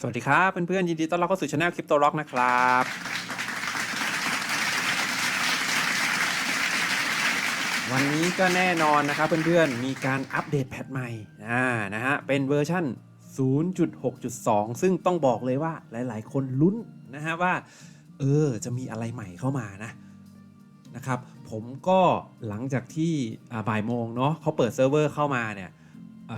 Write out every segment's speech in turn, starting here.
สวัสดีครับเพื่อนๆยินดีต้อนรับเข้าสู่ช anel คริปโตล็อกนะครับ วันนี้ก็แน่นอนนะครับเพื่อนๆมีการอัปเดตแพทใหม่อ่านะฮะเป็นเวอร์ชั่น 0.6.2 ซึ่งต้องบอกเลยว่าหลายๆ คนลุ้นนะฮะว่า เออ จะมีอะไรใหม่เข้ามานะนะครับผมก็หลังจากที่บ่ายโมงเนาะเขาเปิดเซิร์ฟเวอร์เข้ามาเนี่ย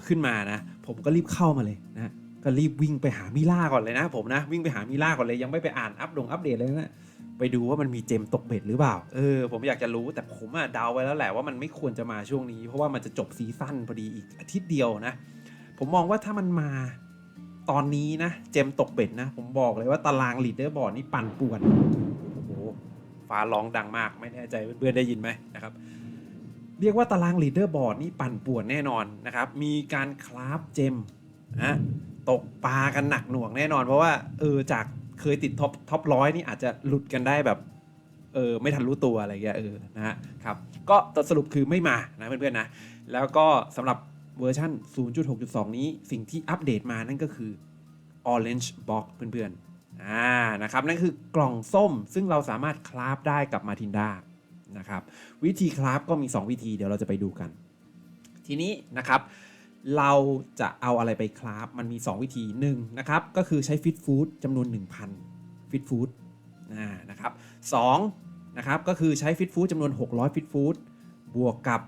ขึ้นมานะ ผมก็รีบเข้ามาเลยนะ ก็รีบวิ่งไปหามิล่าก่อนเลยนะผมนะ วิ่งไปหามิล่าก่อนเลยยังไม่ไปอ่านอัปดงอัปเดตเลยนะไปดูว่ามันมีเจมตกเบ็ดหรือเปล่า เออ ผมอยากจะรู้แต่ผมอะเดาไว้แล้วแหละว่ามันไม่ควรจะมาช่วงนี้ เพราะว่ามันจะจบซีซั่นพอดีอีกอาทิตย์เดียวนะ ผมมองว่าถ้ามันมาตอนนี้นะ เจมตกเบ็ดนะ ผมบอกเลยว่าตารางลีดเดอร์บอร์ดนี่ปั่นป่วน โอ้โห ฟ้าร้องดังมาก ไม่แน่ใจเพื่อนๆได้ยินไหมนะครับ เรียกว่าตารางลีดเดอร์บอร์ดนี่ปั่นป่วนแน่นอนนะครับ มีการคราฟเจมนะ ตกปลากันหนักหน่วงแน่นอน เพราะว่าเออจากเคยติดท็อปท็อปร้อยนี่อาจจะหลุดกันได้แบบเออไม่ทันรู้ตัวอะไรเงี้ยเออนะฮะครับก็สรุปคือไม่มานะเพื่อนๆนะแล้วก็สำหรับเวอร์ชัน0.6.2 นี้สิ่งที่อัปเดตมานั่นก็คือ Orange Box เพื่อนๆอ่านะครับนั่นคือกล่องส้มซึ่งเราสามารถคราฟได้กับมาทินดานะครับวิธีคราฟก็มี 2 วิธีเดี๋ยวเราจะไปดูกัน ทีนี้นะครับ เราจะเอาอะไรไปคราฟมันมี 2 วิธี1นะครับก็คือใช้ฟิตฟู้ดจำนวน 1,000ฟิตฟู้ดนะครับ2นะครับก็คือใช้ฟิตฟู้ดจำนวน 600ฟิตฟู้ดบวกกับ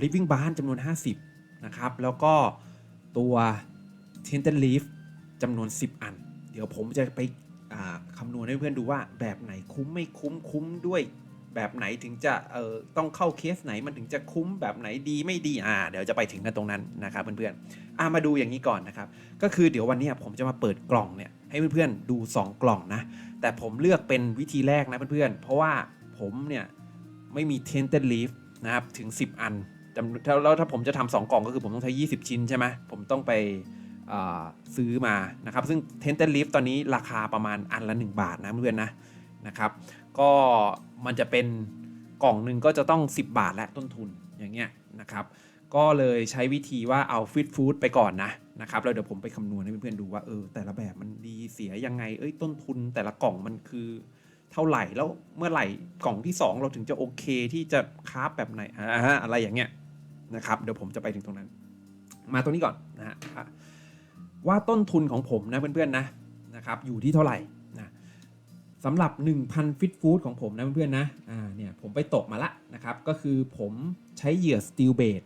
ลิฟวิ่งบาร์จำนวน 50นะครับแล้วก็ตัวเทนเทนลีฟจำนวน 10 อัน เดี๋ยวผมจะไปคำนวณให้เพื่อนดูว่าแบบไหนคุ้มไม่คุ้มคุ้มด้วย แบบไหนถึงจะเอ่อต้องเข้าเคสไหนมันถึงจะคุ้มแบบไหนดีไม่ดีอ่าเดี๋ยวจะไปถึงกันตรงนั้นนะครับเพื่อนๆอ่ามาดูอย่างนี้ก่อนนะครับ ก็คือเดี๋ยววันนี้ผมจะมาเปิดกล่องเนี่ยให้เพื่อนๆดู 2 กล่องนะ แต่ผมเลือกเป็นวิธีแรกนะเพื่อนๆ เพราะว่าผมเนี่ยไม่มี tented leaf นะครับถึง 10 อันแล้วถ้าผมจะทำสองกล่องก็คือผมต้องใช้ 20 ชิ้นใช่ไหมผมต้องไปอ่าซื้อมานะครับ ซึ่ง tented leaf ตอนนี้ราคาประมาณอันละ 1 บาทนะเพื่อนๆนะนะครับ ก็มันจะเป็นกล่องหนึ่งก็จะต้อง 10 บาทและต้นทุนอย่างเงี้ยนะครับ ก็เลยใช้วิธีว่าเอาฟิตฟู้ดไปก่อนนะนะครับแล้วเดี๋ยวผมไปคำนวณให้เพื่อนๆดูว่าเออแต่ละแบบมันดีเสียยังไงเอ้ยต้นทุนแต่ละกล่องมันคือเท่าไหร่แล้วเมื่อไหร่กล่องที่ 2 เราถึงจะโอเคที่จะคราฟแบบไหนอ่าอะไรอย่างเงี้ยนะครับเดี๋ยวผมจะไปถึงตรงนั้น มาตรงนี้ก่อนนะฮะว่าต้นทุนของผมนะเพื่อนๆนะนะครับอยู่ที่เท่าไหร่ สำหรับ 1,000 ฟิตฟู้ดของผมนะเพื่อนๆนะอ่าเนี่ยผมไปตกมาละนะครับ ก็คือผมใช้เหยื่อสตีลเบด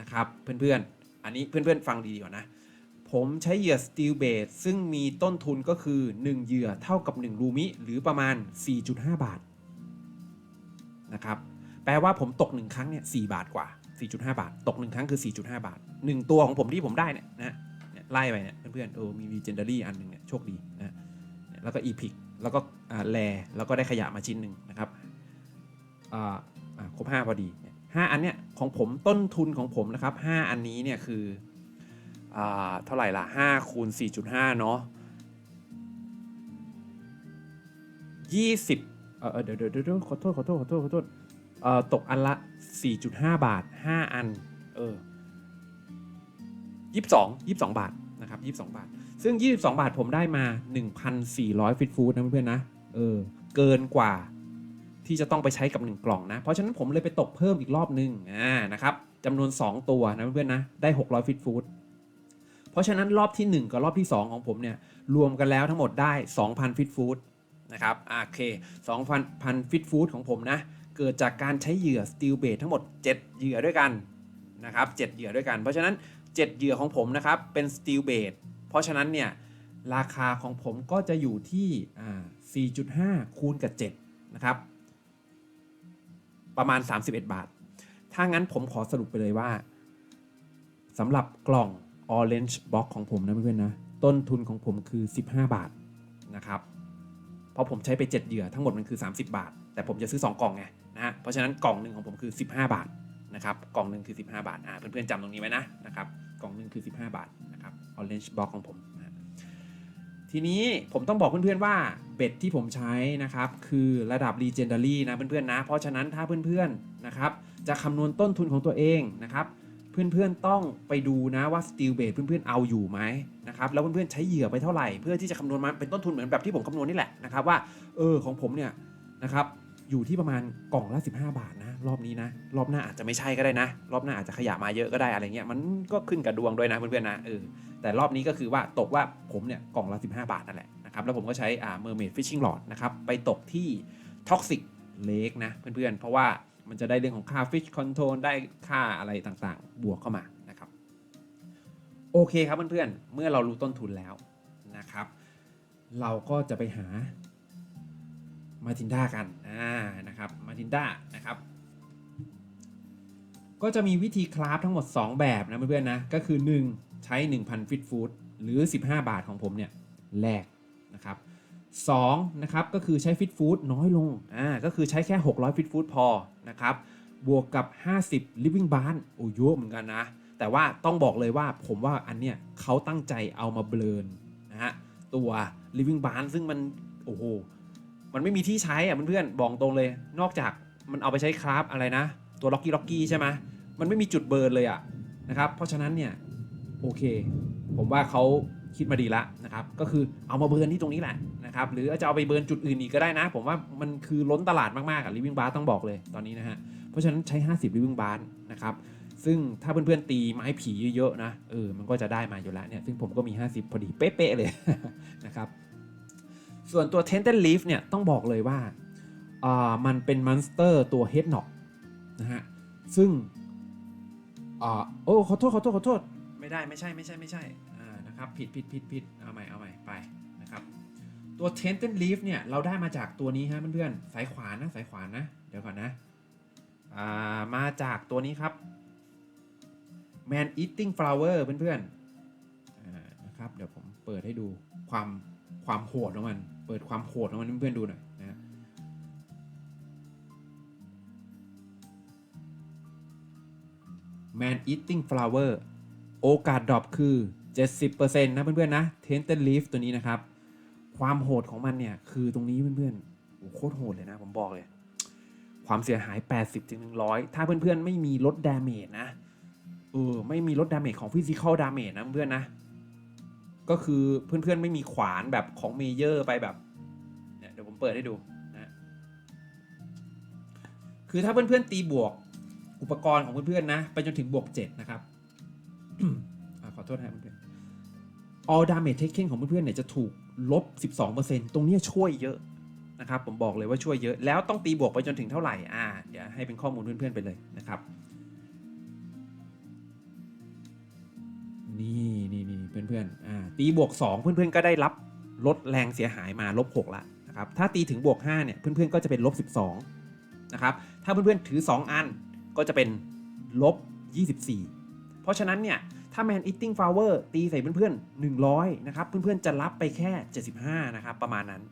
นะครับเพื่อนๆ อันนี้เพื่อนๆ ฟังดีๆก่อนนะ ผมใช้เหยื่อ Steel Bait ซึ่งมีต้นทุนก็คือ 1 เหยื่อเท่ากับ 1 รูมิ หรือประมาณ 4.5 บาทนะครับแปลว่าผมตก 1 ครั้งเนี่ย4บาทกว่า 4.5 บาท ตก 1 ครั้งคือ 4.5 บาท 1 ตัวของผมที่ผมได้เนี่ยนะเนี่ยไล่ไปเนี่ยเพื่อนๆเออมี Legendary อันหนึ่งเนี่ยโชคดีนะแล้วก็ Epic แล้วก็แลแล้วก็ได้ขยะมาชิ้นหนึ่งนะครับอ่าอ่าครบ5พอดีเนี่ยห้าอันเนี่ยของผมต้นทุนของผมนะครับ 5 อันนี้เนี่ยคืออเท่าไหร่ละ5คูณ4.5 เนาะ20เออเออเดี๋ยวเดี๋ยวเดี๋ยวขอโทษขอโทษขอโทษขอโทษเอ่อตกอันละ 4.5 บาท 5 อัน เออ22 22 บาท นะครับ 22 บาท ซึ่ง 22 บาทผมได้มา 1,400ฟิตฟู้ดนะเพื่อนๆนะเออเกินกว่าที่จะต้องไปใช้กับ 1 กล่องนะ เพราะฉะนั้นผมเลยไปตกเพิ่มอีกรอบนึงอ่านะครับจำนวน 2 ตัวนะเพื่อนๆนะได้ 600ฟิตฟู้ดเพราะฉะนั้นรอบที่ 1 กับรอบที่ 2 ของผมเนี่ยรวมกันแล้วทั้งหมดได้ 2,000ฟิตฟู้ดนะครับโอเค2,000ฟิตฟู้ดของผมนะเกิดจากการใช้เหยื่อสตีลเบททั้งหมด 7 เหยื่อด้วยกันนะครับ7เหยื่อด้วยกัน เพราะฉะนั้น 7 เหยื่อของผมนะครับเป็นสตีลเบท เพราะฉะนั้นเนี่ยราคาของผมก็จะอยู่ที่ 4.5 คูณกับ 7 นะครับ ประมาณ 31 บาท ถ้างั้นผมขอสรุปไปเลยว่าสำหรับกล่อง Orange Box ของผมนะเพื่อนๆนะ ต้นทุนของผมคือ 15 บาทนะครับ เพราะผมใช้ไป 7 เหยื่อทั้งหมดมันคือ 30 บาท แต่ผมจะซื้อ 2 กล่องไงนะฮะ เพราะฉะนั้นกล่องหนึ่งของผมคือ 15 บาทนะครับ กล่องหนึ่งคือ 15 บาท อ่า เพื่อนๆจำตรงนี้ไว้นะนะครับ ล่องหนึ่งคือ 15 บาทนะครับ Orange Box ของผมนะทีนี้ผมต้องบอกเพื่อนๆว่าเบ็ดที่ผมใช้นะครับคือระดับ Legendary นะเพื่อนๆนะ เพราะฉะนั้นถ้าเพื่อนๆนะครับจะคำนวณต้นทุนของตัวเองนะครับเพื่อนๆต้องไปดูนะว่า steel base เพื่อนๆเอาอยู่ไหมนะครับแล้วเพื่อนๆใช้เหยื่อไปเท่าไหร่ เพื่อที่จะคำนวณมาเป็นต้นทุนเหมือนแบบที่ผมคำนวณนี่แหละนะครับว่าเออของผมเนี่ยนะครับอยู่ที่ประมาณกล่องละ 15 บาทนะ รอบนี้นะ รอบหน้าอาจจะไม่ใช่ก็ได้นะ รอบหน้าอาจจะขยะมาเยอะก็ได้อะไรเงี้ยมันก็ขึ้นกับดวงด้วยนะเพื่อนๆนะเออแต่รอบนี้ก็คือว่าตกว่าผมเนี่ยกล่องละ 15 บาทนั่นแหละนะครับแล้วผมก็ใช้อ่า mermaid fishing rod นะครับไปตกที่ toxic lake นะเพื่อนๆ เพราะว่ามันจะได้เรื่องของค่า fish control ได้ค่าอะไรต่างๆ บวกเข้ามานะครับโอเคครับเพื่อนๆ เมื่อเรารู้ต้นทุนแล้วนะครับ เราก็จะไปหามาทินด้ากันอ่านะครับมาทินด้านะครับ ก็จะมีวิธีคราฟทั้งหมด 2 แบบนะเพื่อนๆนะ ก็คือ 1 ใช้ 1,000 ฟิตฟูดหรือ 15 บาทของผมเนี่ยแลกนะครับ2นะครับก็คือใช้ฟิตฟู้ดน้อยลงอ่าก็คือใช้แค่ 600 ฟิตฟู้ดพอนะครับบวกกับ 50 living bar โอ้เยอะเหมือนกันนะ แต่ว่าต้องบอกเลยว่าผมว่าอันเนี้ยเขาตั้งใจเอามาเบลนนะฮะตัว living bar ซึ่งมัน โอ้โห มันไม่มีที่ใช้อะเพื่อนๆบอกตรงเลย นอกจากมันเอาไปใช้คราฟอะไรนะ ตัวล็อกกี้ล็อกกี้ใช่ไหมมันไม่มีจุดเบิร์นเลยอะนะครับ เพราะฉะนั้นเนี่ยโอเค ผมว่าเขาคิดมาดีละนะครับ ก็คือเอามาเบิร์นที่ตรงนี้แหละนะครับ หรือจะเอาไปเบิร์นจุดอื่นอีกก็ได้นะ ผมว่ามันคือล้นตลาดมากๆอะลิฟวิ่งบาร์ต้องบอกเลยตอนนี้นะฮะ เพราะฉะนั้นใช้ 50ลิฟวิ่งบาร์นะครับ ซึ่งถ้าเพื่อนๆตีไม้ผีเยอะๆนะ เออ มันก็จะได้มาอยู่แล้วเนี่ย ซึ่งผมก็มี 50 พอดีเป๊ะๆเลยนะครับ ส่วนตัว t e n t e n Leaf เนี่ยต้องบอกเลยว่าอ่ามันเป็นมอนสเตอร์ตัว Head Knock นะฮะซึ่งอ่าโอ้ขอโทษขอโทษขอโทษไม่ได้ไม่ใช่ไม่ใช่ไม่ใช่อ่านะครับผิดผิดผิดผิดเอาใหม่เอาใหม่ไปนะครับตัว t e n t e n Leaf เนี่ยเราได้มาจากตัวนี้ฮะเพื่อนๆสายขวานนะสายขวานนะเดี๋ยวก่อนนะอ่ามาจากตัวนี้ครับ Man Eating Flower เพื่อนๆอ่านะครับเดี๋ยวผมเปิดให้ดูความความโหดของมัน เปิดความโหดของมันให้เพื่อนๆดูหน่อย Man Eating Flower โอกาสดรอปคือ 70%นะเพื่อนๆนะ Tainted Leaf ตัวนี้นะครับ ความโหดของมันเนี่ย คือตรงนี้เพื่อนๆโอ้โหโคตรโหดเลยนะ ผมบอกเลย ความเสียหาย 80ถึง100 ถ้าเพื่อนๆ ไม่มีลดดาเมจนะ เออ ไม่มีลดดาเมจของ Physical Damage นะเพื่อนๆนะ ก็คือเพื่อนๆ ไม่มีขวานแบบของเมเยอร์ไปแบบเนี่ยเดี๋ยวผมเปิดให้ดูนะ คือถ้าเพื่อนๆ ตีบวก อุปกรณ์ของเพื่อนๆนะ ไปจนถึงบวก7นะครับอขอโทษนะเพื่อน all damage taken ของเพื่อนๆเนี่ยจะถูกลบ 12%ตรงเนี้ช่วยเยอะนะครับ ผมบอกเลยว่าช่วยเยอะ แล้วต้องตีบวกไปจนถึงเท่าไหร่ อ่า เดี๋ยวให้เป็นข้อมูลเพื่อนๆไปเลยนะครับ นี่นี่นี่เพื่อนๆ อ่า ตีบวก 2 เพื่อนๆ ก็ได้รับลดแรงเสียหายมาลบ6ละนะครับ ถ้าตีถึงบวก5เนี่ยเพื่อนๆ ก็จะเป็นลบ 12 นะครับ ถ้าเพื่อนๆ ถือ 2 อัน ก็จะเป็นลบ 24 เพราะฉะนั้นเนี่ย ถ้า Man Eating Flower ตีใส่เพื่อนๆ 100 นะครับ เพื่อนๆ จะรับไปแค่ 75 นะครับ ประมาณนั้น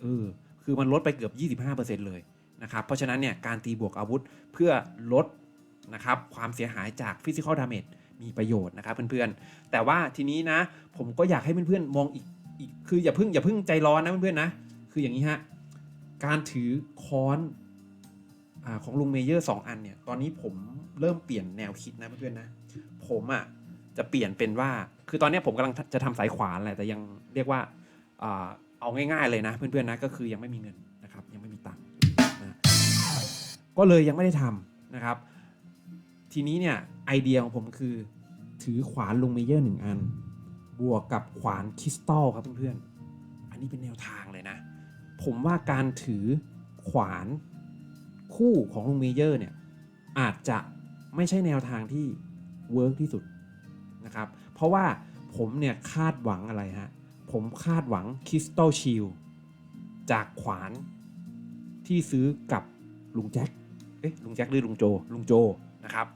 เออ คือมันลดไปเกือบ 25%เลยนะครับ เพราะฉะนั้นเนี่ย การตีบวกอาวุธเพื่อลดนะครับ ความเสียหายจาก Physical Damage มีประโยชน์นะครับเพื่อนๆ แต่ว่าทีนี้นะ ผมก็อยากให้เพื่อนๆ มองอีกอีก คืออย่าเพิ่งอย่าเพิ่งใจร้อนนะเพื่อนๆ นะ คืออย่างนี้ฮะ การถือค้อน ของลุงเมเยอร์ 2 อันเนี่ย ตอนนี้ผมเริ่มเปลี่ยนแนวคิดนะเพื่อนๆนะ ผมอะจะเปลี่ยนเป็นว่า คือตอนนี้ผมกำลังจะทำสายขวานแหละ แต่ยังเรียกว่าเอาง่ายๆเลยนะเพื่อนๆนะ ก็คือยังไม่มีเงินนะครับ ยังไม่มีตังค์นะก็เลยยังไม่ได้ทำนะครับ ทีนี้เนี่ยไอเดียของผมคือถือขวานลุงเมเยอร์หนึ่งอัน บวกกับขวานคริสตัลครับเพื่อนๆ อันนี้เป็นแนวทางเลยนะ ผมว่าการถือขวาน คู่ของลุงเมเยอร์เนี่ยอาจจะไม่ใช่แนวทางที่เวิร์กที่สุดนะครับเพราะว่าผมเนี่ยคาดหวังอะไรฮะผมคาดหวังคริสตัลชิลจากขวานที่ซื้อกับลุงแจ็คเอ๊ะลุงแจ็คหรือลุงโจลุงโจนะครับ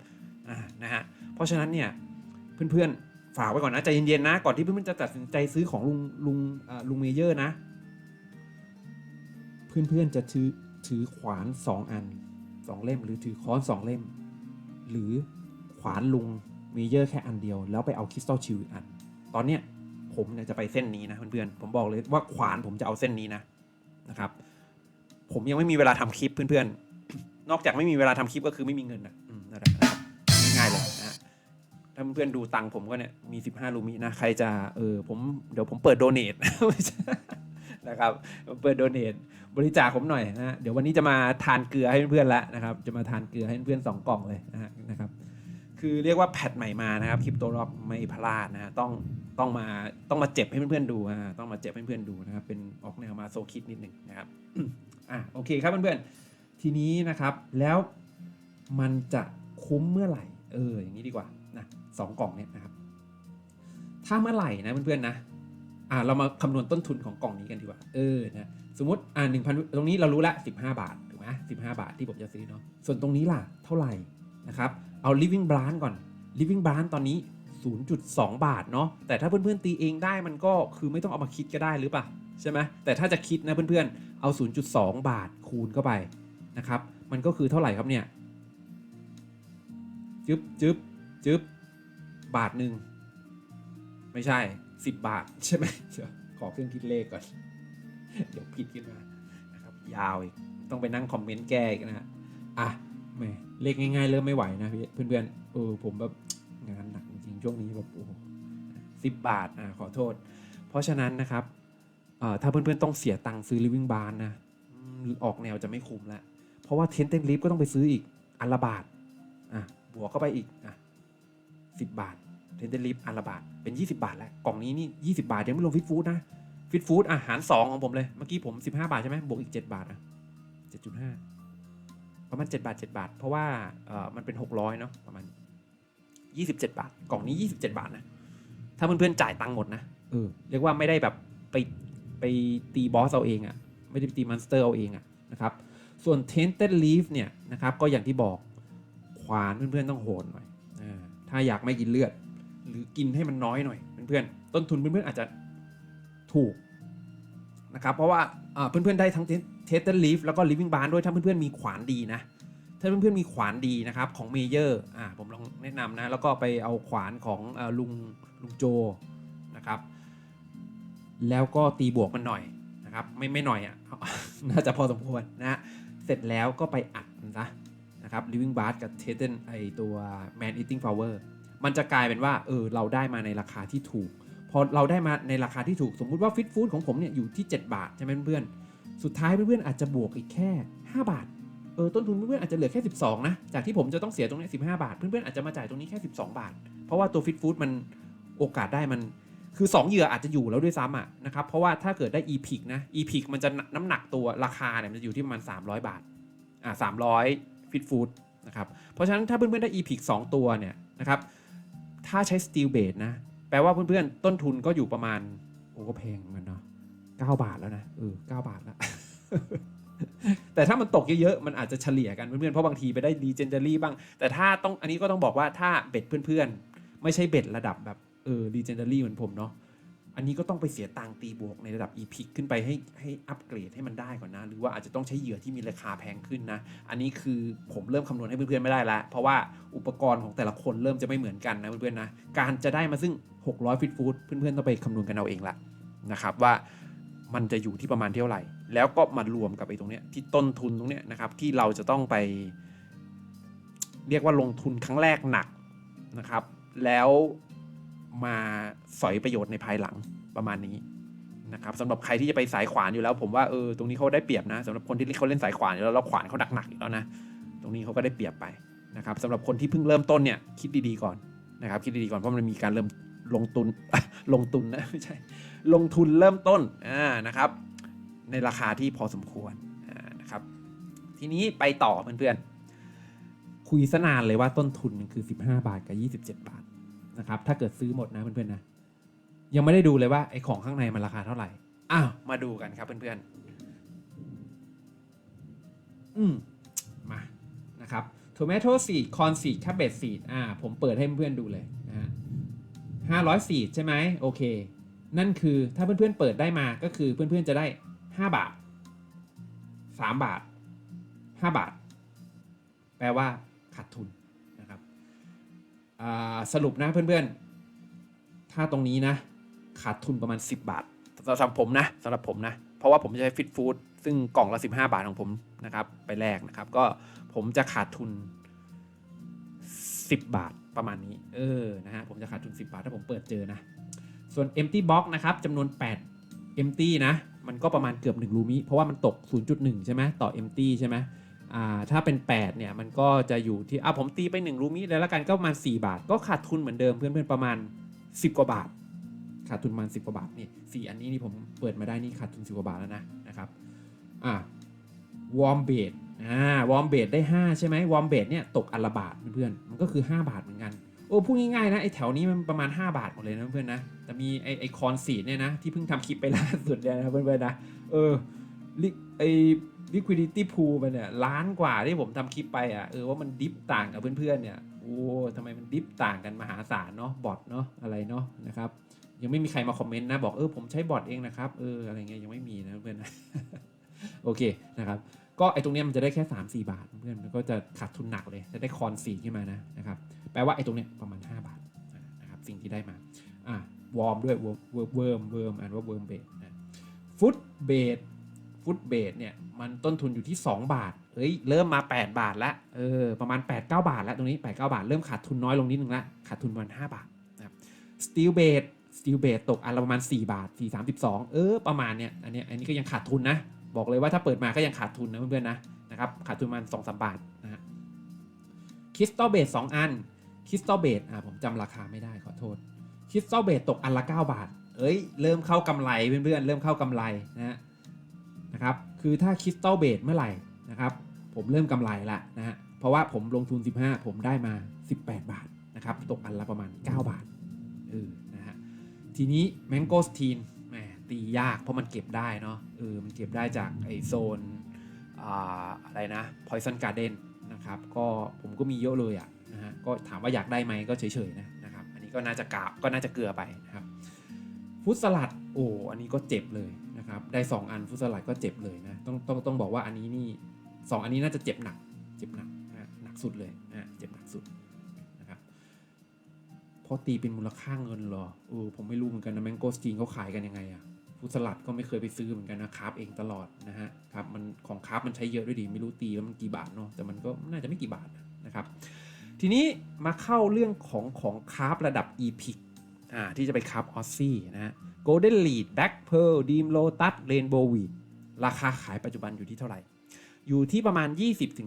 อ่านะฮะเพราะฉะนั้นเนี่ยเพื่อนๆฝากไว้ก่อนนะใจเย็นๆนะ ก่อนที่เพื่อนๆจะตัดสินใจซื้อของลุงลุงลุงเมเยอร์นะ เพื่อนๆจะถือ ถือขวาน2อัน2เล่ม หรือถือค้อน2เล่ม หรือขวานลุงเมเยอร์แค่อันเดียว แล้วไปเอาคริสตัลชิลอัน ตอนเนี้ยผมเนี่ยจะไปเส้นนี้นะเพื่อนๆผมบอกเลยว่าขวานผมจะเอาเส้นนี้นะนะครับ ผมยังไม่มีเวลาทำคลิปเพื่อนๆ นอกจากไม่มีเวลาทำคลิปก็คือไม่มีเงินนะนั่นแหละครับง่ายเลยนะถ้าเพื่อนๆดูตังผมก็เนี่ยมี 15 ลูมินะใครจะเออผมเดี๋ยวผมเปิดโดเนทนะครับเปิดโดเนท บริจาคผมหน่อยนะเดี๋ยววันนี้จะมาทานเกลือให้เพื่อนๆแล้วนะครับ จะมาทานเกลือให้เพื่อนๆสองกล่องเลยนะครับ คือเรียกว่าแพทใหม่มานะครับคริปโตล็อกไม่พลาดนะฮะต้องต้องมาต้องมาเจ็บให้เพื่อนๆดูอ่าต้องมาเจ็บให้เพื่อนๆดูนะครับเป็นออกแนวมาโซคิดนิดหนึ่งนะครับอะโอเคครับเพื่อนๆทีนี้นะครับแล้วมันจะคุ้มเมื่อไหร่เอออย่างนี้ดีกว่านะสองกล่องเนี่ยนะครับ ถ้าเมื่อไหร่นะเพื่อนๆนะอ่าเรามาคำนวณต้นทุนของกล่องนี้กันดีกว่าเออนะ สมมติอ่าหนึ่งพันตรงนี้เรารู้ละสิบห้าบาทถูกไหมสิบห้าบาทที่ผมจะซื้อเนาะส่วนตรงนี้ล่ะเท่าไหร่นะครับเอา living brand ก่อน living brand ตอนนี้ 0.2 บาทเนาะแต่ถ้าเพื่อนๆตีเองได้มันก็คือไม่ต้องเอามาคิดก็ได้หรือเปล่าใช่ไหมแต่ถ้าจะคิดนะเพื่อนๆเอา 0.2 บาทคูณเข้าไปนะครับมันก็คือเท่าไหร่ครับเนี่ยจึ๊บจึ๊บจึ๊บบาทหนึ่งไม่ใช่ 10 บาทใช่ไหมเดี๋ยวขอเครื่องคิดเลขก่อน เดี๋ยวผิดขึ้นมานะครับยาวอีกต้องไปนั่งคอมเมนต์แก้อีกนะฮะอะแหมเลขง่ายๆ เริ่มไม่ไหวนะพี่เพื่อนๆเออผมแบบงานหนักจริงๆช่วงนี้แบบโอ้สิบบาทอะขอโทษ เพราะฉะนั้นนะครับเอ่อถ้าเพื่อนๆต้องเสียตังค์ซื้อ living bar นะออกแนวจะไม่คุ้มละเพราะว่าเทนเต็นลิฟก็ต้องไปซื้ออีกอันละบาทอะบวกเข้าไปอีกอะสิบบาทเทนเต็นลิฟอันละบาทเป็น 20 บาทแล้วกล่องนี้นี่20 บาทยังไม่รวมฟิตฟู้ดนะ ฟิตฟู้ดอาหารสองของผมเลย เมื่อกี้ผม 15 บาทใช่ไหมบวกอีก 7 บาทอะ7.5 ประมาณ 7 บาท 7 บาท เพราะว่าเออมันเป็น 600 เนาะประมาณ 27 บาท กล่องนี้ 27 บาทนะ ถ้าเพื่อนๆจ่ายตังค์หมดนะเออเรียกว่าไม่ได้แบบไปไปตีบอสเอาเองอะ่ะ ไม่ได้ไปตีมอนสเตอร์เอาเองอะ่ะนะครับส่วน Tainted Leaf เนี่ยนะครับก็อย่างที่บอกขวานเพื่อนๆต้องโหดหน่อยอาถ้าอยากไม่กินเลือด หรือกินให้มันน้อยหน่อยเพื่อนๆต้นทุนเพื่อนๆอาจจะ ถูกนะครับเพราะว่าเพื่อนๆได้ทั้งเทสเทนลีฟแล้วก็ลิฟ i ิ g งบาร์ด้วยถ้าเพื่อนๆมีขวานดีนะถ้าเพื่อนๆมีขวานดีนะครับของเมเยอร์อ่าผมลองแนะนำนะแล้วก็ไปเอาขวานของอลุงลุงโจนะครับแล้วก็ตีบวกมันหน่อยนะครับไม่ไม่หน่อยอะน่าจะพอสมควรนะเสร็จแล้วก็ไปอัดมันซะนะครับ living bar กับ t e t e n ไอตัว man eating flower มันจะกลายเป็นว่าเออเราได้มาในราคาที่ถูก พอเราได้มาในราคาที่ถูกสมมุติว่าฟิตฟู้ดของผมเนี่ยอยู่ที่ 7 บาทใช่ไหมเพื่อนๆสุดท้ายเพื่อนๆอาจจะบวกอีกแค่ 5 บาทเออต้นทุนเพื่อนๆอาจจะเหลือแค่ 12 นะ จากที่ผมจะต้องเสียตรงนี้ 15 บาท เพื่อนๆอาจจะมาจ่ายตรงนี้แค่ 12 บาท เพราะว่าตัวฟิตฟู้ดมันโอกาสได้มันคือ 2 เหยื่ออาจจะอยู่แล้วด้วยซ้ำอะนะครับเพราะว่าถ้าเกิดได้ e p i c นะ e p i c มันจะน้ำหนักตัวราคาเนี่ยมันจะอยู่ที่ประมาณ 300 บาทอ่า300ฟิตฟู้ดนะครับเพราะฉะนั้นถ้าเพื่อนๆได้ e p i c 2 ตัวเนี่ยนะครับถ้าใช้ steel bait นะ แปลว่าเพื่อนๆ ต้นทุนก็อยู่ประมาณ โอ้ก็แพงเหมือนกันเนาะเก้าบาทแล้วนะเออเก้าบาทแล้ว แต่ถ้ามันตกเยอะๆ มันอาจจะเฉลี่ยกันเพื่อนๆ เพราะบางทีไปได้ดีเจนเดอรี่บ้าง แต่ถ้าต้องอันนี้ก็ต้องบอกว่าถ้าเบ็ดเพื่อนๆ ไม่ใช่เบ็ดระดับแบบเออดีเจนเดอรี่เหมือนผมเนาะ อันนี้ก็ต้องไปเสียตังตีบวกในระดับ e p i c ขึ้นไปให้ให้อัปเกรดให้มันได้ก่อนนะ หรือว่าอาจจะต้องใช้เหยื่อที่มีราคาแพงขึ้นนะ อันนี้คือผมเริ่มคำนวณให้เพื่อนๆไม่ได้ล้วเพราะว่าอุปกรณ์ของแต่ละคนเริ่มจะไม่เหมือนกันนะเพื่อนๆนะ การจะได้มาซึ่ง 600ฟิตฟูดเพื่อนๆต้องไปคำนวณกันเอาเองละนะครับว่ามันจะอยู่ที่ประมาณเท่าไหร่ แล้วก็มารวมกับไอ้ตรงเนี้ยที่ต้นทุนตรงเนี้ยนะครับที่เราจะต้องไป เรียกว่าลงทุนครั้งแรกหนักนะครับ แล้ว มาสอยประโยชน์ในภายหลังประมาณนี้นะครับสำหรับใครที่จะไปสายขวานอยู่แล้ว ผมว่าเออตรงนี้เขาได้เปรียบนะสำหรับคนที่เขาเล่นสายขวานอยู่แล้วแล้วขวานเขาหนักๆอยู่แล้วนะตรงนี้เขาก็ได้เปรียบไปนะครับสำหรับคนที่เพิ่งเริ่มต้นเนี่ยคิดดีๆก่อนนะครับคิดดีๆก่อนเพราะมันมีการเริ่มลงทุนลงทุนนะไม่ใช่ลงทุนเริ่มต้นอ่านะครับ ในราคาที่พอสมควรอ่านะครับ ทีนี้ไปต่อเพื่อนๆคุยสนานเลยว่าต้นทุนมันคือ 15 บาทกับ 27 บาท นะครับถ้าเกิดซื้อหมดนะเพื่อนๆนะยังไม่ได้ดูเลยว่าไอ้ของข้างในมันราคาเท่าไหร่อ้าวมาดูกันครับเพื่อนๆอืมมานะครับโทเมโตซีดคอนซีดแคบเบตซีดอ่าผมเปิดให้เพื่อนๆดูเลยนะฮะห้าร้อยซีดใช่ไหมโอเค นั่นคือถ้าเพื่อนๆเปิดได้มาก็คือเพื่อนๆจะได้5บาท3บาท5บาท แปลว่าขาดทุน สรุปนะเพื่อนๆ ถ้าตรงนี้นะ ขาดทุนประมาณ 10 บาทสำหรับผมนะสำหรับผมนะ เพราะว่าผมจะใช้ฟิตฟู้ดซึ่งกล่องละ 15 บาทของผมนะครับ ไปแลกนะครับ ก็ผมจะขาดทุน 10 บาทประมาณนี้ เออนะฮะผมจะขาดทุน 10 บาทถ้าผมเปิดเจอนะ ส่วน empty box นะครับจำนวน 8 empty นะ มันก็ประมาณเกือบ 1 ลูมิเพราะว่ามันตก 0.1 ใช่ไหมต่อ empty ใช่ไหม ถ้าเป็น 8 เนี่ย มันก็จะอยู่ที่อะผมตีไป1ลูมิเลยแล้วกันก็ประมาณ 4 บาท ก็ขาดทุนเหมือนเดิมเพื่อนๆประมาณ 10 กว่าบาท ขาดทุนประมาณ 10 กว่าบาทนี่สี่อันนี้นี่ผมเปิดมาได้นี่ขาดทุน 10 กว่าบาทแล้วนะนะครับอ่าวอร์มเบดอ่าวอร์มเบดได้ 5 ใช่ไหมวอร์มเบดเนี่ยตกอัลบาทเพื่อนๆมันก็คือ 5 บาทเหมือนกันโอ้พูดง่ายๆนะไอแถวนี้มันประมาณ 5 บาทหมดเลยนะเพื่อนๆนะแต่มีไอไอคอนซีเนี่ยนะที่เพิ่งทำคลิปไปล่าสุดเนี่ยนะเพื่อนๆนะเออไอ liquidity pool มันเนี่ยล้านกว่าที่ผมทำคลิปไปอะเออว่ามันดิฟต่างกับเพื่อนๆเนี่ยโอ้ทำไมมันดิฟต่างกันมหาศาลเนาะบอทเนาะอะไรเนาะนะครับยังไม่มีใครมาคอมเมนต์นะบอกเออผมใช้บอทเองนะครับเอออะไรเงี้ยยังไม่มีนะเพื่อนโอเคนะครับก็ไอตรงเนี้ยมันจะได้แค่ 3 4 บาทเพื่อนมันก็จะขาดทุนหนักเลยจะได้คอนสีขึ้นมานะนะครับแปลว่าไอตรงเนี้ยประมาณ 5 บาทนะครับสิ่งที่ได้มาอะวอร์มด้วยเวิร์มเวิร์มเวิร์มเวิร์มอ่านว่าเวิร์มเบดนะฟุตเบด ฟุตเบดเนี่ยมันต้นทุนอยู่ที่ 2 บาทเอ้ยเริ่มมา 8 บาทแล้วเออประมาณ 8 9 บาทแล้วตรงนี้ 8 9 บาท เริ่มขาดทุนน้อยลงนิดนึงละขาดทุนประมาณ5บาทนะครับสตีลเบดสตีลเบดตกอันละประมาณ 4 บาท 4 32 เออประมาณเนี่ยอันนี้อันนี้ก็ยังขาดทุนนะ บอกเลยว่าถ้าเปิดมาก็ยังขาดทุนนะเพื่อนๆนะนะครับขาดทุนประมาณ2 3บาทนะคริสตัลเบด2อันคริสตัลเบดอ่าผมจำราคาไม่ได้ขอโทษคริสตัลเบดตกอันละ 9 บาท เอ้ย เริ่มเข้ากำไรเพื่อนๆ เริ่มเข้ากำไรนะฮะ นะครับคือถ้าคริสตัลเบดเมื่อไหร่นะครับผมเริ่มกำไรละนะฮะเพราะว่าผมลงทุน 15 ผมได้มา 18 บาทนะครับตกอันละประมาณ 9 บาทเออนะฮะทีนี้แมงโกสทีนแหมตียากเพราะมันเก็บได้เนาะเออมันเก็บได้จากไอโซนอ่าอะไรนะ Poison Garden นนะครับก็ผมก็มีเยอะเลยอะนะฮะก็ถามว่าอยากได้ไหมก็เฉยๆนะนะครับอันนี้ก็น่าจะกาบก็น่าจะเกลือไปนะครับฟุตสลัดโอ้อันนี้ก็เจ็บเลย นะครับได้ 2 อันฟุตสลัดก็เจ็บเลยนะต้องต้องต้องบอกว่าอันนี้นี่สองอันนี้น่าจะเจ็บหนักเจ็บหนักนะหนักสุดเลยนะเจ็บหนักสุดนะครับเพราะตีเป็นมูลค่าเงินหรอเออผมไม่รู้เหมือนกันนะแมงโกสตีนเขาขายกันยังไงอะฟุตสลัดก็ไม่เคยไปซื้อเหมือนกันนะคราฟเองตลอดนะฮะครับมันของคราฟมันใช้เยอะด้วยดีไม่รู้ตีแล้วมันกี่บาทเนาะแต่มันก็น่าจะไม่กี่บาทนะครับทีนี้มาเข้าเรื่องของของคราฟระดับ EPIC อ่าที่จะไปคราฟออซซี่นะฮะ Golden Lead Black Pearl Dream Lotus Rainbow w e e ราคาขายปัจจุบันอยู่ที่เท่าไหร่ อยู่ที่ประมาณ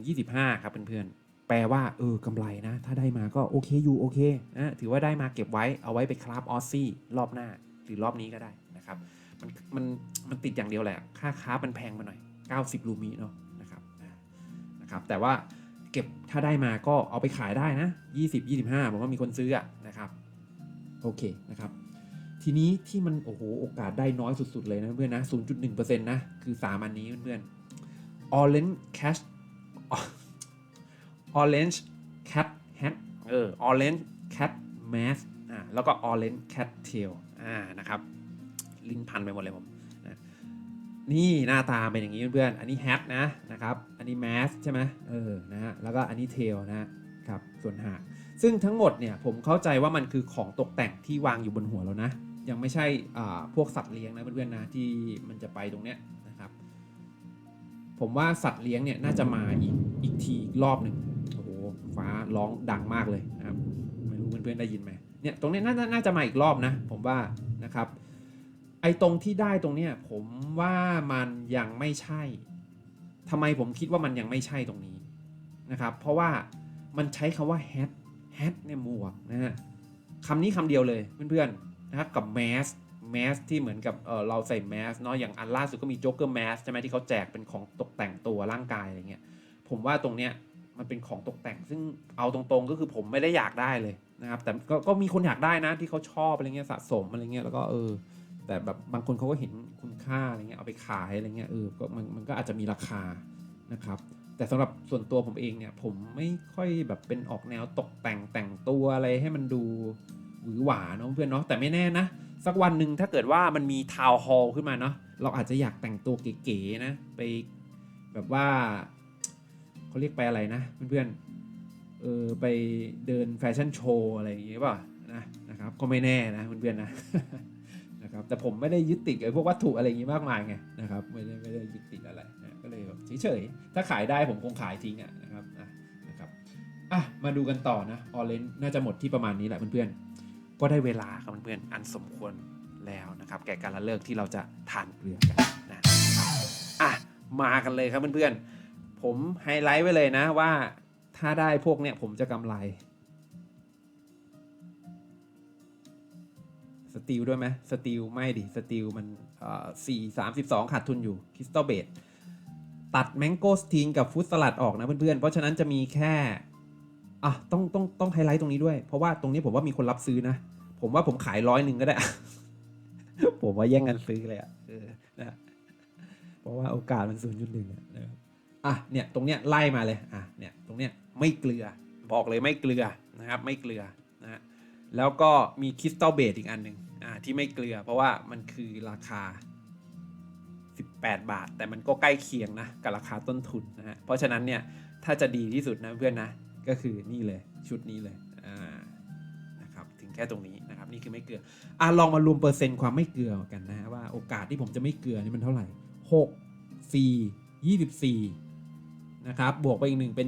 20-25 ครับเพื่อนๆ แปลว่าเออกำไรนะ ถ้าได้มาก็โอเคอยู่โอเคนะถือว่าได้มาเก็บไว้เอาไว้ไปคราฟออซซี่รอบหน้าหรือรอบนี้ก็ได้นะครับ มันมันมันติดอย่างเดียวแหละ ค่าคราฟมันแพงมาหน่อย 90 ลูมิเนาะนะครับนะครับ แต่ว่าเก็บถ้าได้มาก็เอาไปขายได้นะ 20 25 ผมว่ามีคนซื้ออะนะครับ โอเคนะครับ ทีนี้ที่มันโอ้โหโอกาสได้น้อยสุดๆเลยนะเพื่อนนะ 0.1%นะ คือ 3 อันนี้เพื่อนๆ Orange Cash Orange Cat Hat เออ Orange Cat Mask อ่าแล้วก็ Orange Cat Tail อ่านะครับ ลิ้นพันไปหมดเลยผมนี่หน้าตาเป็นอย่างนี้เพื่อนๆ อันนี้แฮทนะนะครับ อันนี้แมสใช่ไหมเออ นะฮะ แล้วก็อันนี้เทลนะครับ ส่วนหางซึ่งทั้งหมดเนี่ยผมเข้าใจว่ามันคือของตกแต่งที่วางอยู่บนหัวแล้วนะ ยังไม่ใช่พวกสัตว์เลี้ยงนะเพื่อนๆนะที่มันจะไปตรงเนี้ยนะครับ ผมว่าสัตว์เลี้ยงเนี่ยน่าจะมาอีกอีกทีอีกรอบหนึ่งโอ้โหฟ้าร้องดังมากเลยนะครับไม่รู้เพื่อนๆได้ยินไหมเนี่ยตรงนี้น่าน่าจะมาอีกรอบนะผมว่านะครับไอ้ตรงที่ได้ตรงเนี้ยผมว่ามันยังไม่ใช่ทำไมผมคิดว่ามันยังไม่ใช่ตรงนี้นะครับ เพราะว่ามันใช้คำว่า hat hat เนี่ยหมวกนะฮะคำนี้คำเดียวเลยเพื่อนๆ นะครับกับ mask mask ที่เหมือนกับเเราใส่ mask เนาะอย่างอันล่าสุดก็มี joker mask ใช่ไหมที่เขาแจกเป็นของตกแต่งตัวร่างกายอะไรเงี้ยผมว่าตรงเนี้ยมันเป็นของตกแต่ง ซึ่งเอาตรงๆก็คือผมไม่ได้อยากได้เลยนะครับแต่ก็ก็มีคนอยากได้นะที่เขาชอบอะไรเงี้ยสะสมอะไรเงี้ยแล้วก็เออ แต่แบบบางคนเขาก็เห็นคุณค่าอะไรเงี้ยเอาไปขายอะไรเงี้ยเออก็มันมันก็อาจจะมีราคานะครับแต่สำหรับส่วนตัวผมเองเนี่ยผมไม่ค่อยแบบเป็นออกแนวตกแต่งแต่งตัวอะไรให้มันดู หวือหวาเนาะเพื่อนเนาะแต่ไม่แน่นะ สักวันหนึ่งถ้าเกิดว่ามันมีทาวน์ฮอลขึ้นมาเนาะเราอาจจะอยากแต่งตัวเก๋ๆนะ ไปแบบว่าเขาเรียกไปอะไรนะ เพื่อนๆเออไปเดินแฟชั่นโชว์อะไรอย่างเงี้ยป่ะนะนะครับก็ไม่แน่นะเพื่อนๆนะนะครับแต่ผมไม่ได้ยึดติดไอ้พวกวัตถุอะไรอย่างงี้มากมายไงนะครับไม่ได้ไม่ได้ยึดติดอะไรนะก็เลยแบบเฉยๆถ้าขายได้ผมคงขายทิ้งอะนะครับอะนะครับอะมาดูกันต่อนะออเรนน่าจะหมดที่ประมาณนี้แหละเพื่อนๆ ก็ได้เวลาครับเพื่อนๆอันสมควรแล้วนะครับ แก่การละเลิกที่เราจะทานเกลือกันนะอะมากันเลยครับเพื่อนๆผมไฮไลท์ไว้เลยนะว่าถ้าได้พวกเนี้ยผมจะกำไรสตีลด้วยไหมสตีลไม่ดิสตีลมันสี่สามสิบสองขาดทุนอยู่คริสตัลเบดตัดแมงโก้สตีนกับฟุตสลัดออกนะเพื่อนๆ เพราะฉะนั้นจะมีแค่ อะต้องต้องต้องไฮไลท์ตรงนี้ด้วย เพราะว่าตรงนี้ผมว่ามีคนรับซื้อนะ ผมว่าผมขายร้อยหนึ่งก็ได้ ผมว่าแย่งกันซื้อเลยอะเออนะเพราะว่าโอกาสมันศูนย์จุดหนึ่งนะครับอะเนี่ยตรงเนี้ยไล่มาเลยอะเนี่ยตรงเนี้ยไม่เกลือ บอกเลยไม่เกลือนะครับ ไม่เกลือนะแล้วก็มีคริสตัลเบดอีกอันหนึ่งอ่าที่ไม่เกลือ เพราะว่ามันคือราคา 18 บาท แต่มันก็ใกล้เคียงนะกับราคาต้นทุนนะฮะเพราะฉะนั้นเนี่ยถ้าจะดีที่สุดนะเพื่อนนะ ก็คือนี่เลยชุดนี้เลยอ่านะครับถึงแค่ตรงนี้นะครับนี่คือไม่เกลืออะลองมารวมเปอร์เซ็นต์ความไม่เกลือกันนะฮะว่าโอกาสที่ผมจะไม่เกลือนี่มันเท่าไหร่ 6 4 24นะครับบวกไปอีกหนึ่งเป็น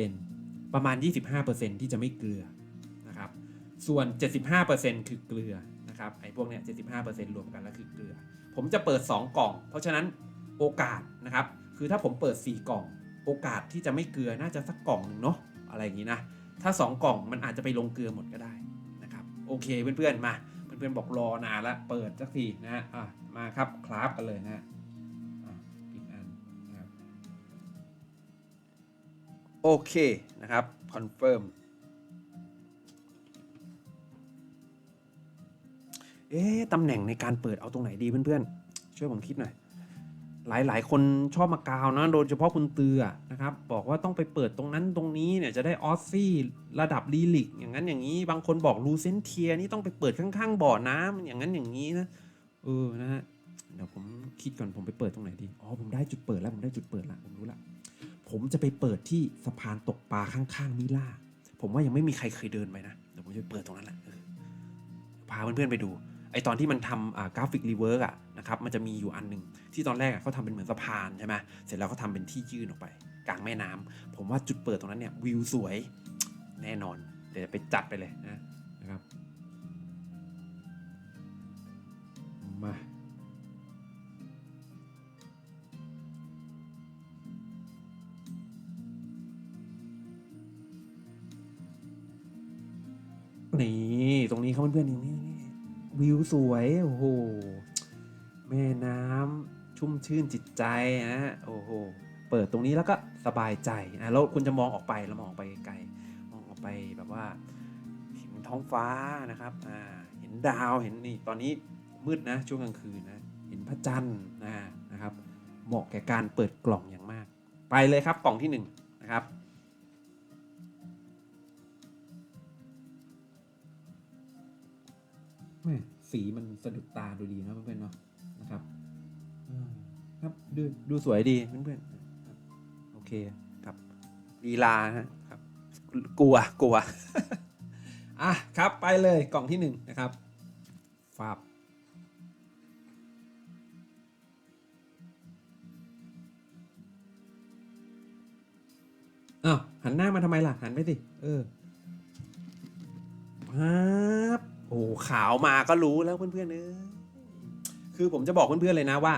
25%ประมาณ 25%ที่จะไม่เกลือนะครับส่วน 75%คือเกลือนะครับไอ้พวกเนี้ย75%รวมกันแล้วคือเกลือ ผมจะเปิด 2 กล่อง เพราะฉะนั้นโอกาสนะครับคือถ้าผมเปิด 4 กล่อง โอกาสที่จะไม่เกลือน่าจะสักกล่องหนึ่งเนาะ อะไรอย่างนี้นะ ถ้า 2 กล่องมันอาจจะไปลงเกลือหมดก็ได้นะครับ โอเคเพื่อนๆมา เพื่อนๆบอกรอนานล้วเปิดสักทีนะฮะอะมาครับคลาฟกันเลยนะฮะอะอีกอันนะครับโอเคนะครับคอนเฟิร์มเอ๊ะตำแหน่งในการเปิดเอาตรงไหนดีเพื่อนๆช่วยผมคิดหน่อย หลายๆ คนชอบมากาวนะโดยเฉพาะคุณเตือนะครับ บอกว่าต้องไปเปิดตรงนั้นตรงนี้เนี่ยจะได้ออสซี่ระดับลีลิก อย่างนั้นอย่างนี้บางคนบอกลูเซนเทียนี่ต้องไปเปิดข้างๆบ่อน้ำอย่างนั้นอย่างนี้นะเออนะฮะเดี๋ยวผมคิดก่อนผมไปเปิดตรงไหนดีอ๋อผมได้จุดเปิดแล้วผมได้จุดเปิดแล้วผมรู้ละผมจะไปเปิดที่สะพานตกปลาข้างๆมิล่าผมว่ายังไม่มีใครเคยเดินไปนะเดี๋ยวผมจะไปเปิดตรงนั้นแหละออพาเพื่อนๆไปดู อตอนที่มันทำกราฟิกรีเวิร์กอะนะครับมันจะมีอยู่อันหนึ่งที่ตอนแรกเขาทำเป็นเหมือนสะพานใช่ไหมเสร็จแล้วเขาทำเป็นที่ยื่นออกไป กลางแม่น้ำผมว่าจุดเปิดตรงนั้นเนี่ยวิวสวยแน่นอน เดี๋ยวไปจัดไปเลยนะนะครับมานี่ตรงนี้ครับเพื่อนๆนี่นี่นี่ วิวสวยโอ้โหแม่น้ำชุ่มชื่นจิตใจนะโอ้โหเปิดตรงนี้แล้วก็สบายใจนะแล้วคุณจะมองออกไปแล้วมองออกไปไกลมองออกไปแบบว่าเห็นท้องฟ้านะครับอ่าเห็นดาวเห็นนี่ตอนนี้มืดนะช่วงกลางคืนนะเห็นพระจันทร์นะนะครับเหมาะแก่การเปิดกล่องอย่างมาก ไปเลยครับกล่องที่หนึ่งนะครับ แม่สีมันสะดุดตาดูดีนะเพื่อนๆเนาะนะครับครับดูดูสวยดีเพื่อนๆโอเคครับลีลาฮะครับ กลัวกลัวอะครับไปเลยกล่องที่หนึ่งนะครับฟาบอ้าวหันหน้ามาทำไมล่ะ หันไปสิเออปั๊บ โอ้ขาวมาก็รู้แล้วเพื่อนๆเออคือผมจะบอกเพื่อนๆเลยนะว่า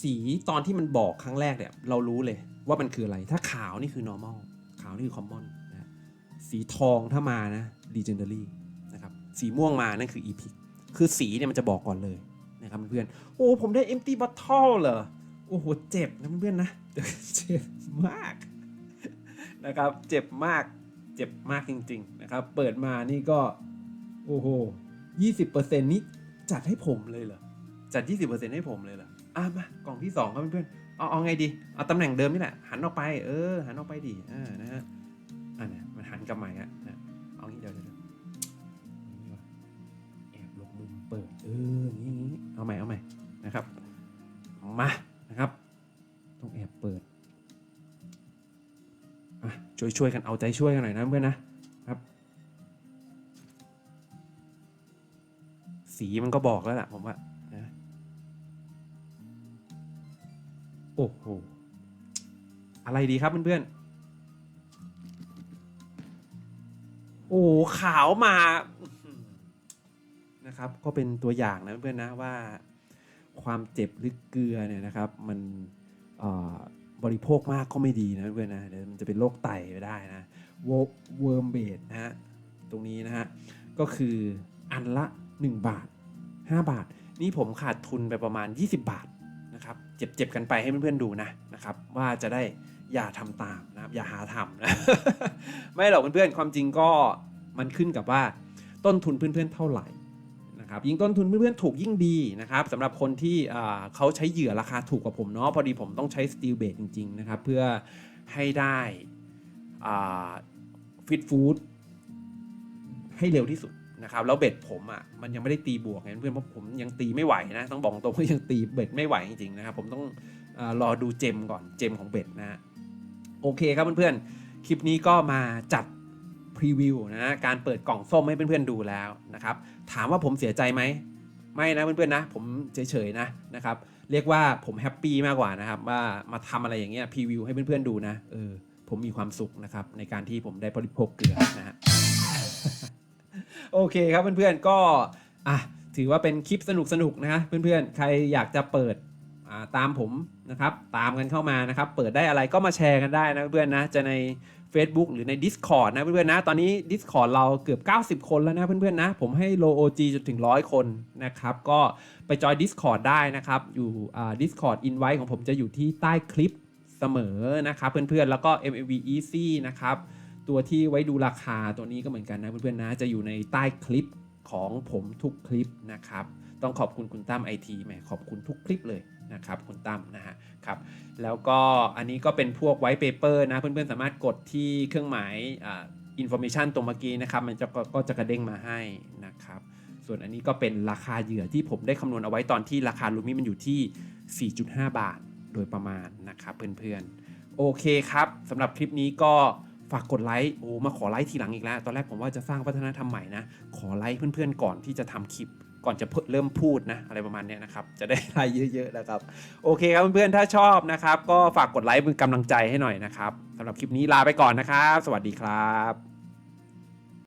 สีตอนที่มันบอกครั้งแรกเนี่ย เรารู้เลยว่ามันคืออะไร ถ้าขาวนี่คือ normal ขาวนี่คือ common นะสีทองถ้ามานะ legendary นะครับสีม่วงมานั่นคือ epic คือสีเนี่ยมันจะบอกก่อนเลยนะครับเพื่อนๆโอ้ผมได้ empty bottle เหรอโอ้โหเจ็บนะเพื่อนๆนะเจ็บมากนะครับเจ็บมากเจ็บมากจริง ๆ นะครับ เปิดมานี่ก็ โอ้โหยี่สิบเปอร์เซ็นต์นี้จัดให้ผมเลยเหรอ จัดยี่สิบเปอร์เซ็นต์ให้ผมเลยเหรอ อะมากล่องที่สองครับเพื่อนๆ เอาเอาไงดี เอาตำแหน่งเดิมนี่แหละ หันออกไป เออ หันออกไปดิอ่านะฮะอ่าเนี่ยมันหันกลับมาอีกแล้วนะเอางี้เดี๋ยวเดี๋ยวแอบหลบมุมเปิด เอออย่างนี้อย่างนี้เอาใหม่เอาใหม่นะครับ มา นะครับ ต้องแอบเปิดอะช่วยช่วยกันเอาใจช่วยกันหน่อยนะเพื่อนนะ สีมันก็บอกแล้วล่ะผมว่านะโอ้โหอะไรดีครับเพื่อนโอ้โหขาวมานะครับก็เป็นตัวอย่างนะเพื่อนๆนะว่า ความเจ็บหรือเกลือเนี่ยนะครับ มันบริโภคมากก็ไม่ดีนะเพื่อนนะเดี๋ยวมันจะเป็นโรคไตไปได้นะเวิร์มเบดนะฮะตรงนี้นะฮะก็คืออันละ 1 บาท 5 บาท นี่ผมขาดทุนไปประมาณ 20 บาทนะครับเจ็บๆกันไปให้เพื่อนๆดูนะนะครับว่าจะได้อย่าทำตามนะครับอย่าหาทำนะไม่หรอกเพื่อนๆความจริงก็มันขึ้นกับว่าต้นทุนเพื่อนๆเท่าไหร่นะครับยิ่งต้นทุนเพื่อนๆถูกยิ่งดีนะครับสำหรับคนที่เขาใช้เหยื่อราคาถูกกว่าผมเนาะพอดีผมต้องใช้สตีลเบดจริงๆนะครับเพื่อให้ได้ฟิตฟู้ดให้เร็วที่สุด นะครับแล้วเบ็ดผมอะมันยังไม่ได้ตีบวกไงเพื่อนเพราะผมยังตีไม่ไหวนะต้องบอกตรงว่ายังตีเบ็ดไม่ไหวจริงๆนะครับผมต้องอรอดูเจมก่อนเจมของเบ็ดนะฮะโอเคครับเพื่อนๆคลิปนี้ก็มาจัดพรีวิวนะการเปิดกล่องส้มให้เพื่อนๆดูแล้วนะครับถามว่าผมเสียใจไหมไม่นะเพื่อนๆนะผมเฉยๆนะนะครับเรียกว่าผมแฮปปี้มากกว่านะครับว่ามาทำอะไรอย่างเงี้ยพรีวิวให้เพื่อนๆดูนะเออผมมีความสุขนะครับในการที่ผมได้บริโภคเกลือนะฮะ โอเคครับเพื่อนๆก็อะถือว่าเป็นคลิปสนุกๆนะฮะเพื่อนๆ ใครอยากจะเปิดอ่าตามผมนะครับตามกันเข้ามานะครับ เปิดได้อะไรก็มาแชร์กันได้นะเพื่อนๆนะจะใน Facebook หรือใน Discord นะเพื่อนๆนะตอนนี้ Discord เราเกือบ 90 คนแล้วนะเพื่อนๆนะผมให้ low OG จนถึง 100 คนนะครับ ก็ไปจอย Discord ได้นะครับ อยู่อ่า Discord invite ของผมจะอยู่ที่ใต้คลิปเสมอนะครับ เพื่อนๆ แล้วก็ MAV Easy นะครับ ตัวที่ไว้ดูราคาตัวนี้ก็เหมือนกันนะเพื่อนๆนะจะอยู่ในใต้คลิปของผมทุกคลิปนะครับ ต้องขอบคุณคุณตั้มไอทีแหมขอบคุณทุกคลิปเลยนะครับคุณตั้มนะฮะครับแล้วก็อันนี้ก็เป็นพวกไว t ์เปเปอร์นะเพื่อนๆสามารถกดที่เครื่องหมายอ่าอินโฟ a t ชันตรงเมื่อกี้นะครับ มันจะก็ก็จะกระเด้งมาให้นะครับ ส่วนอันนี้ก็เป็นราคาเหยื่อที่ผมได้คำนวณเอาไว้ตอนที่ราคาลูมิมันอยู่ที่ 4.5 บาทโดยประมาณนะครับเพื่อนๆ โอเคครับสำหรับคลิปนี้ก็ ฝากกดไลค์โอ้มาขอไลค์ทีหลังอีกแล้ว ตอนแรกผมว่าจะสร้างวัฒนธรรมใหม่นะ ขอไลค์เพื่อนๆก่อนที่จะทำคลิปก่อนจะเริ่มพูดนะ อะไรประมาณนี้นะครับ จะได้ไลค์เยอะๆนะครับ โอเคครับเพื่อนๆถ้าชอบนะครับ ก็ฝากกดไลค์เป็นกำลังใจให้หน่อยนะครับสำหรับคลิปนี้ลาไปก่อนนะครับ สวัสดีครับ